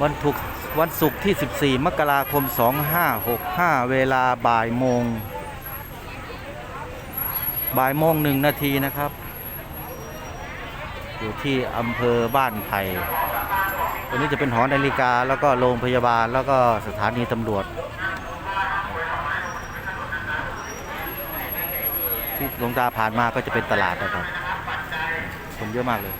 วันถูกวันศุกร์ที่ 14 มกราคม 2565 เวลาบ่ายโมง บ่ายโมงหนึ่งนาทีนะครับ อยู่ที่อำเภอบ้านไผ่ตรงนี้จะเป็นหอนาฬิกาแล้วก็โรงพยาบาลแล้วก็สถานีตำรวจ ที่ลงตาผ่านมาก็จะเป็นตลาดนะครับคนเยอะมากเลย